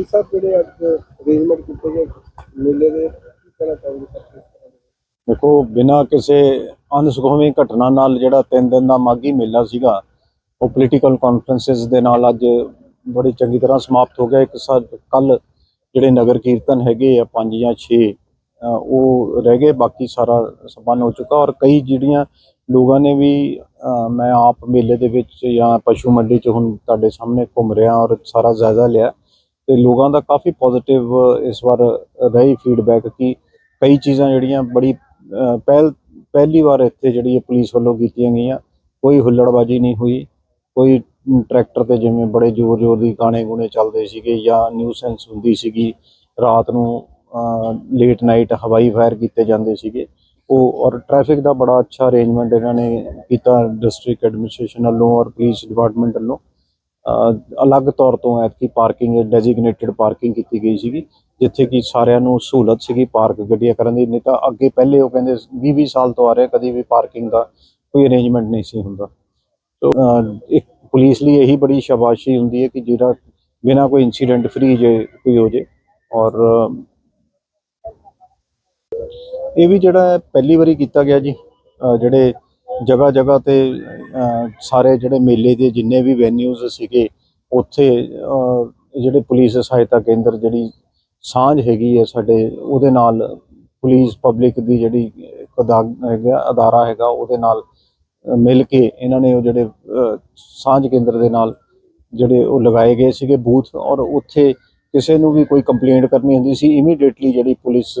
ਜੀ ਸਾਹਿਬ ਜਿਹੜੇ ਅੱਜ ਅਰੇਂਜਮੈਂਟ ਕੀਤੇ ਗਏ, ਮੇਲੇ ਦੇ ਕੀ ਕਹਿਣਾ ਚਾਹੋਗੇ ਸਰ ਦੇਖੋ, ਬਿਨਾਂ ਕਿਸੇ ਅਨਸੁਖਾਵੀਂ ਘਟਨਾ ਨਾਲ ਜਿਹੜਾ 3 ਦਿਨ ਦਾ ਮਾਗੀ ਮੇਲਾ ਸੀਗਾ, ਉਹ ਪੋਲੀਟੀਕਲ ਕਾਨਫਰੰਸਸ ਦੇ ਨਾਲ ਅੱਜ ਬੜੀ ਚੰਗੀ ਤਰ੍ਹਾਂ ਸਮਾਪਤ ਹੋ ਗਿਆ। ਇੱਕ ਕੱਲ ਜਿਹੜੇ ਨਗਰ ਕੀਰਤਨ ਹੈਗੇ ਆ, ਪੰਜ ਜਾਂ 6 ਉਹ ਰਹਿ ਗਏ, ਬਾਕੀ ਸਾਰਾ ਸੰਪੰਨ ਹੋ ਚੁੱਕਾ। ਔਰ ਕਈ ਜਿਹੜੀਆਂ ਲੋਕਾਂ ਨੇ ਵੀ ਮੈਂ ਆਪ ਮੇਲੇ ਦੇ ਵਿੱਚ ਜਾਂ ਪਸ਼ੂ ਮੰਡੀ 'ਚ ਹੁਣ ਤੁਹਾਡੇ ਸਾਹਮਣੇ ਘੁੰਮ ਰਿਹਾ ਔਰ ਸਾਰਾ ਜਾਇਜ਼ਾ ਲਿਆ। ਤੇ ਲੋਕਾਂ ਦਾ ਕਾਫੀ ਪੋਜ਼ਿਟਿਵ ਇਸ ਵਾਰ ਰਹੀ ਫੀਡਬੈਕ ਕਿ ਕਈ ਚੀਜ਼ਾਂ ਜਿਹੜੀਆਂ ਬੜੀ ਪਹਿਲ, ਪਹਿਲੀ ਵਾਰ ਇੱਥੇ ਜਿਹੜੀ ਇਹ ਪੁਲਿਸ ਵੱਲੋਂ ਕੀਤੀਆਂ ਗਈਆਂ, ਕੋਈ ਹੁੱਲੜਬਾਜੀ ਨਹੀਂ ਹੋਈ, ਕੋਈ ਟਰੈਕਟਰ ਤੇ ਜਿਵੇਂ ਬੜੇ ਜ਼ੋਰ-ਜ਼ੋਰ ਦੀ ਗਾਣੇ ਗੁਣੇ ਚੱਲਦੇ ਸੀਗੇ ਜਾਂ ਨਿਊਸੈਂਸ ਹੁੰਦੀ ਸੀਗੀ, ਰਾਤ ਨੂੰ ਲੇਟ ਨਾਈਟ ਹਵਾਈ ਫਾਇਰ ਕੀਤੇ ਜਾਂਦੇ ਸੀਗੇ, ਉਹ ਔਰ ਟ੍ਰੈਫਿਕ ਦਾ ਬੜਾ ਅੱਛਾ ਅਰੇਂਜਮੈਂਟ ਇਹਨਾਂ ਨੇ ਕੀਤਾ ਡਿਸਟ੍ਰਿਕਟ ਐਡਮਿਨਿਸਟ੍ਰੇਸ਼ਨ ਵੱਲੋਂ ਔਰ ਪੁਲਿਸ ਡਿਪਾਰਟਮੈਂਟ ਵੱਲੋਂ। ਅਲੱਗ ਤੌਰ ਤੋਂ ਐਤਕੀ ਪਾਰਕਿੰਗ ਡੈਜ਼ਿਗਨੇਟਿਡ ਪਾਰਕਿੰਗ ਕੀਤੀ ਗਈ ਸੀਗੀ, ਜਿੱਥੇ ਕਿ ਸਾਰਿਆਂ ਨੂੰ ਸਹੂਲਤ ਸੀਗੀ ਪਾਰਕ ਗੱਡੀਆਂ ਕਰਨ ਦੀ, ਨਹੀਂ ਤਾਂ ਅੱਗੇ ਪਹਿਲੇ ਉਹ ਕਹਿੰਦੇ 20-20 ਸਾਲ ਤੋਂ ਆ ਰਹੇ, ਕਦੀ ਵੀ ਪਾਰਕਿੰਗ ਦਾ ਕੋਈ ਅਰੇਂਜਮੈਂਟ ਨਹੀਂ ਸੀ ਹੁੰਦਾ। ਤੋ ਇੱਕ ਪੁਲਿਸ ਲਈ ਇਹੀ ਬੜੀ ਸ਼ਾਬਾਸ਼ੀ ਹੁੰਦੀ ਹੈ ਕਿ ਜਿਹੜਾ ਬਿਨਾਂ ਕੋਈ ਇਨਸੀਡੈਂਟ ਫ੍ਰੀ ਜੇ ਕੋਈ ਹੋ ਜੇ। ਔਰ ਇਹ ਵੀ ਜਿਹੜਾ ਪਹਿਲੀ ਵਾਰੀ ਕੀਤਾ ਗਿਆ ਜੀ ਜਿਹੜੇ ਜਗ੍ਹਾ ਜਗ੍ਹਾ ਤੇ ਸਾਰੇ ਜਿਹੜੇ ਮੇਲੇ ਦੇ ਜਿੰਨੇ ਵੀ ਵੈਨਿਊਜ਼ ਸੀਗੇ, ਉੱਥੇ ਜਿਹੜੇ ਪੁਲਿਸ ਸਹਾਇਤਾ ਕੇਂਦਰ ਜਿਹੜੀ ਸਾਂਝ ਹੈਗੀ ਹੈ ਸਾਡੇ, ਉਹਦੇ ਨਾਲ ਪੁਲਿਸ ਪਬਲਿਕ ਦੀ ਜਿਹੜੀ ਹੈਗਾ, ਅਦਾਰਾ ਹੈਗਾ, ਉਹਦੇ ਨਾਲ ਮਿਲ ਕੇ ਇਹਨਾਂ ਨੇ ਉਹ ਜਿਹੜੇ ਸਾਂਝ ਕੇਂਦਰ ਦੇ ਨਾਲ ਜਿਹੜੇ ਉਹ ਲਗਾਏ ਗਏ ਸੀਗੇ ਬੂਥ ਔਰ ਉੱਥੇ ਕਿਸੇ ਨੂੰ ਵੀ ਕੋਈ ਕੰਪਲੇਂਟ ਕਰਨੀ ਹੁੰਦੀ ਸੀ ਇਮੀਡੀਏਟਲੀ ਜਿਹੜੀ ਪੁਲਿਸ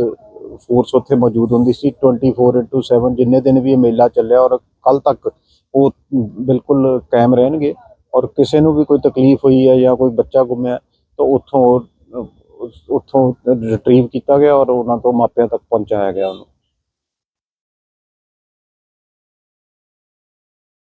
ਫੋਰਸ ਉੱਥੇ ਮੌਜੂਦ ਹੁੰਦੀ ਸੀ 24/7 ਜਿੰਨੇ ਦਿਨ ਵੀ ਇਹ ਮੇਲਾ ਚੱਲਿਆ ਔਰ ਕੱਲ ਤੱਕ ਉਹ ਬਿਲਕੁਲ ਕਾਇਮ ਰਹਿਣਗੇ ਔਰ ਕਿਸੇ ਨੂੰ ਵੀ ਕੋਈ ਤਕਲੀਫ ਹੋਈ ਹੈ ਜਾਂ ਕੋਈ ਬੱਚਾ ਗੁੰਮਿਆ ਤਾਂ ਉੱਥੋਂ ਉਹ, ਉੱਥੋਂ ਰਿਟਰੀਵ ਕੀਤਾ ਗਿਆ ਔਰ ਉਹਨਾਂ ਤੋਂ ਮਾਪਿਆਂ ਤੱਕ ਪਹੁੰਚਾਇਆ ਗਿਆ ਉਹਨੂੰ।